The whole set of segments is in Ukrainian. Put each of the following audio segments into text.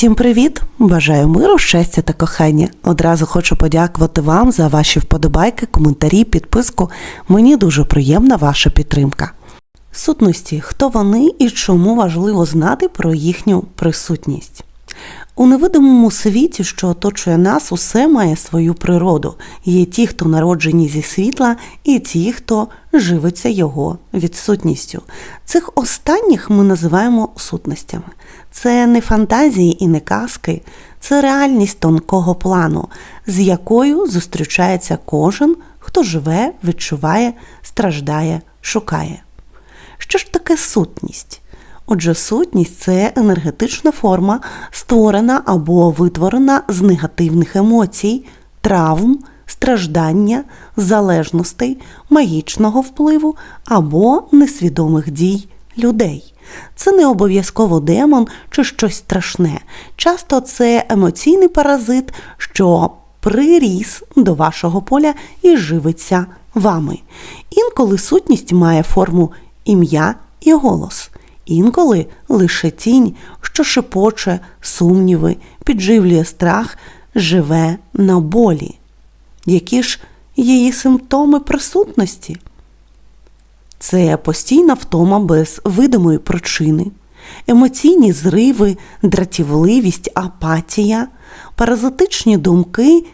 Всім привіт! Бажаю миру, щастя та кохання. Одразу хочу подякувати вам за ваші вподобайки, коментарі, підписку. Мені дуже приємна ваша підтримка. Сутності, хто вони і чому важливо знати про їхню присутність. У невидимому світі, що оточує нас, усе має свою природу. Є ті, хто народжені зі світла, і ті, хто живиться його відсутністю. Цих останніх ми називаємо сутностями. Це не фантазії і не казки, це реальність тонкого плану, з якою зустрічається кожен, хто живе, відчуває, страждає, шукає. Що ж таке сутність? Отже, сутність це енергетична форма, створена або витворена з негативних емоцій, травм, страждання, залежностей, магічного впливу або несвідомих дій людей. Це не обов'язково демон чи щось страшне. Часто це емоційний паразит, що приріс до вашого поля і живиться вами. Інколи сутність має форму ім'я і голос, інколи лише тінь, що шепоче сумніви, підживлює страх, живе на болі. Які ж її симптоми присутності? Це постійна втома без видимої причини, емоційні зриви, дратівливість, апатія, паразитичні думки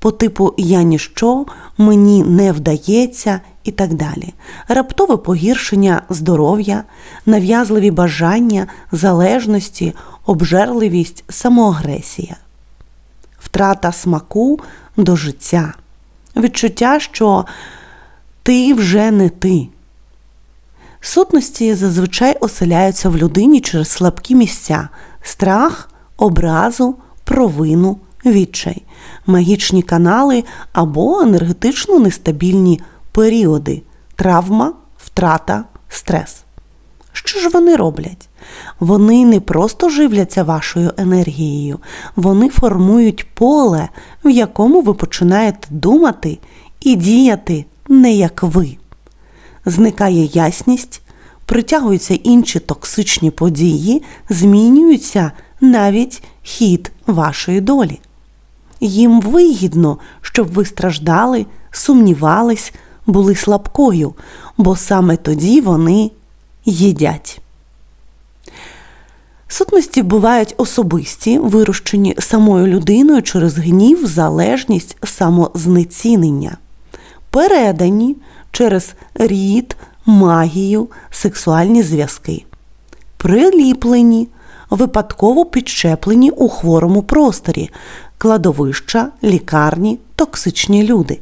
по типу я ніщо, мені не вдається і так далі, раптове погіршення здоров'я, нав'язливі бажання, залежності, обжерливість, самоагресія, втрата смаку до життя, відчуття, що ти вже не ти. Сутності зазвичай оселяються в людині через слабкі місця. Страх, образу, провину, відчай, магічні канали або енергетично нестабільні періоди, травма, втрата, стрес. Що ж вони роблять? Вони не просто живляться вашою енергією, вони формують поле, в якому ви починаєте думати і діяти не як ви зникає ясність, притягуються інші токсичні події, змінюється навіть хід вашої долі. Їм вигідно, щоб ви страждали, сумнівались, були слабкою, бо саме тоді вони їдять. Сутності бувають особисті, вирощені самою людиною через гнів, залежність, самознецінення, передані через рід, магію, сексуальні зв'язки, приліплені, випадково підчеплені у хворому просторі, кладовища, лікарні, токсичні люди.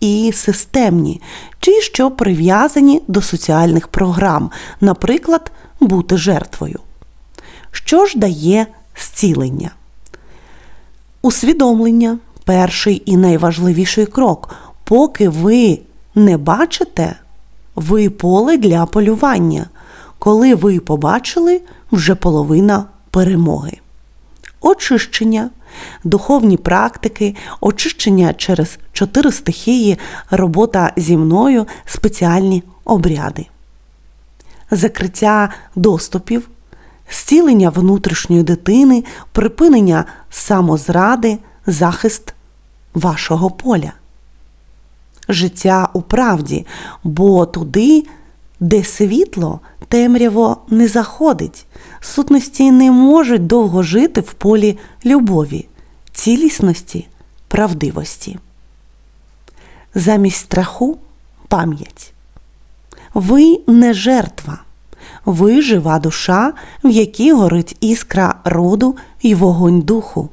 І системні, ті, що прив'язані до соціальних програм, наприклад, бути жертвою. Що ж дає зцілення? Усвідомлення перший і найважливіший крок. Поки ви не бачите, ви поле для полювання. Коли ви побачили, вже половина перемоги. Очищення, духовні практики, очищення через чотири стихії, робота зі мною, спеціальні обряди, закриття доступів, зцілення внутрішньої дитини, припинення самозради, захист вашого поля життя у правді, бо туди, де світло, темряво не заходить. Сутності не можуть довго жити в полі любові, цілісності, правдивості. Замість страху пам'ять. Ви не жертва, ви жива душа, в якій горить іскра роду і вогонь духу.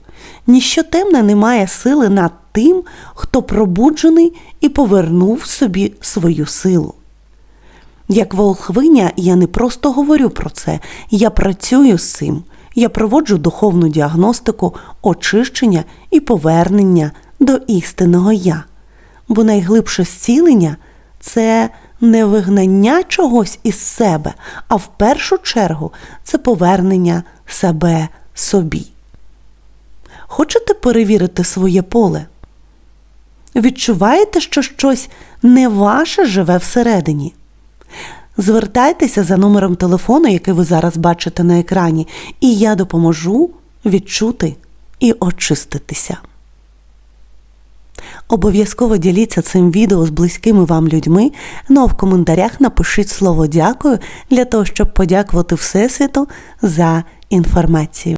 Ніщо темне не має сили над тим, хто пробуджений і повернув собі свою силу. Як волхвиня, я не просто говорю про це, я працюю з цим, я проводжу духовну діагностику, очищення і повернення до істинного я. Бо найглибше зцілення це не вигнання чогось із себе, а в першу чергу це повернення себе собі. Хочете перевірити своє поле? Відчуваєте, що щось не ваше живе всередині? Звертайтеся за номером телефону, який ви зараз бачите на екрані, і я допоможу відчути і очиститися. Обов'язково діліться цим відео з близькими вам людьми, ну а в коментарях напишіть слово дякую для того, щоб подякувати Всесвіту за інформацію.